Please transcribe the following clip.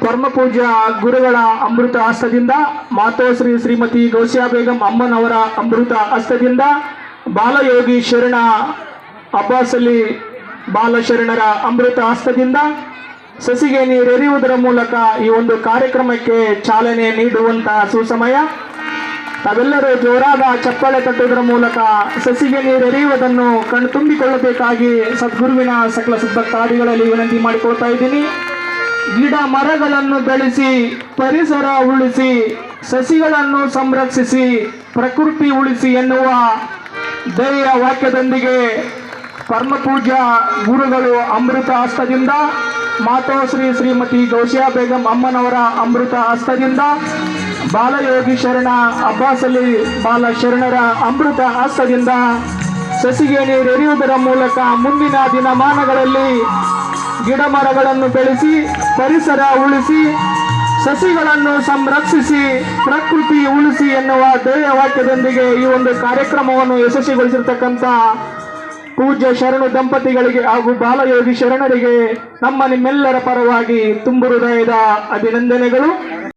ಪರಮ ಪೂಜ್ಯ ಗುರುಗಳ ಅಮೃತ ಹಸ್ತದಿಂದ ಮಾತೋಶ್ರೀ ಶ್ರೀಮತಿ ಗೌಸಿಯಾ ಬೇಗಂ ಅಮ್ಮನವರ ಅಮೃತ ಹಸ್ತದಿಂದ ಬಾಲಯೋಗಿ ಶರಣ ಅಬ್ಬಾಸಲಿ ಬಾಲಶರಣರ ಅಮೃತ ಹಸ್ತದಿಂದ ಸಸಿಗೆ ನೀರೆರಿಯುವುದರ ಮೂಲಕ ಈ ಒಂದು ಕಾರ್ಯಕ್ರಮಕ್ಕೆ ಚಾಲನೆ ನೀಡುವಂತಹ ಸುಸಮಯ. ತಾವೆಲ್ಲರೂ ಜೋರಾದ ಚಪ್ಪಾಳೆ ತಟ್ಟುವುದರ ಮೂಲಕ ಸಸಿಗೆ ನೀರೆರೆಯುವುದನ್ನು ಕಣ್ತುಂಬಿಕೊಳ್ಳಬೇಕಾಗಿ ಸದ್ಗುರುವಿನ ಸಕಲ ಸದ್ಭಕ್ತಾದಿಗಳಲ್ಲಿ ವಿನಂತಿ ಮಾಡಿಕೊಳ್ತಾ ಇದ್ದೀನಿ. ಗಿಡ ಮರಗಳನ್ನು ಬೆಳೆಸಿ, ಪರಿಸರ ಉಳಿಸಿ, ಸಸಿಗಳನ್ನು ಸಂರಕ್ಷಿಸಿ, ಪ್ರಕೃತಿ ಉಳಿಸಿ ಎನ್ನುವ ದೇಹ ವಾಕ್ಯದೊಂದಿಗೆ ಪರಮಪೂಜ್ಯ ಗುರುಗಳು ಅಮೃತ ಹಸ್ತದಿಂದ ಮಾತೋಶ್ರೀ ಶ್ರೀಮತಿ ಜೋಶಿಯಾ ಬೇಗಂ ಅಮ್ಮನವರ ಅಮೃತ ಹಸ್ತದಿಂದ, ಬಾಲಯೋಗಿ ಶರಣ ಅಬ್ಬಾಸಲಿ ಬಾಲ ಶರಣರ ಅಮೃತ ಹಸ್ತದಿಂದ, ಸಸಿಗೆ ನೀರೆರೆಯುವುದರ ಮೂಲಕ ಮುಂದಿನ ದಿನಮಾನಗಳಲ್ಲಿ ಗಿಡ ಮರಗಳನ್ನು ಬೆಳೆಸಿ, ಪರಿಸರ ಉಳಿಸಿ, ಸಸಿಗಳನ್ನು ಸಂರಕ್ಷಿಸಿ, ಪ್ರಕೃತಿ ಉಳಿಸಿ ಎನ್ನುವ ಧ್ಯೇಯ ವಾಕ್ಯದೊಂದಿಗೆ ಈ ಒಂದು ಕಾರ್ಯಕ್ರಮವನ್ನು ಯಶಸ್ವಿಗೊಳಿಸಿರ್ತಕ್ಕಂಥ ಪೂಜ್ಯ ಶರಣು ದಂಪತಿಗಳಿಗೆ ಹಾಗೂ ಬಾಲಯೋಗಿ ಶರಣರಿಗೆ ನಮ್ಮ ನಿಮ್ಮೆಲ್ಲರ ಪರವಾಗಿ ತುಂಬು ಹೃದಯದ ಅಭಿನಂದನೆಗಳು.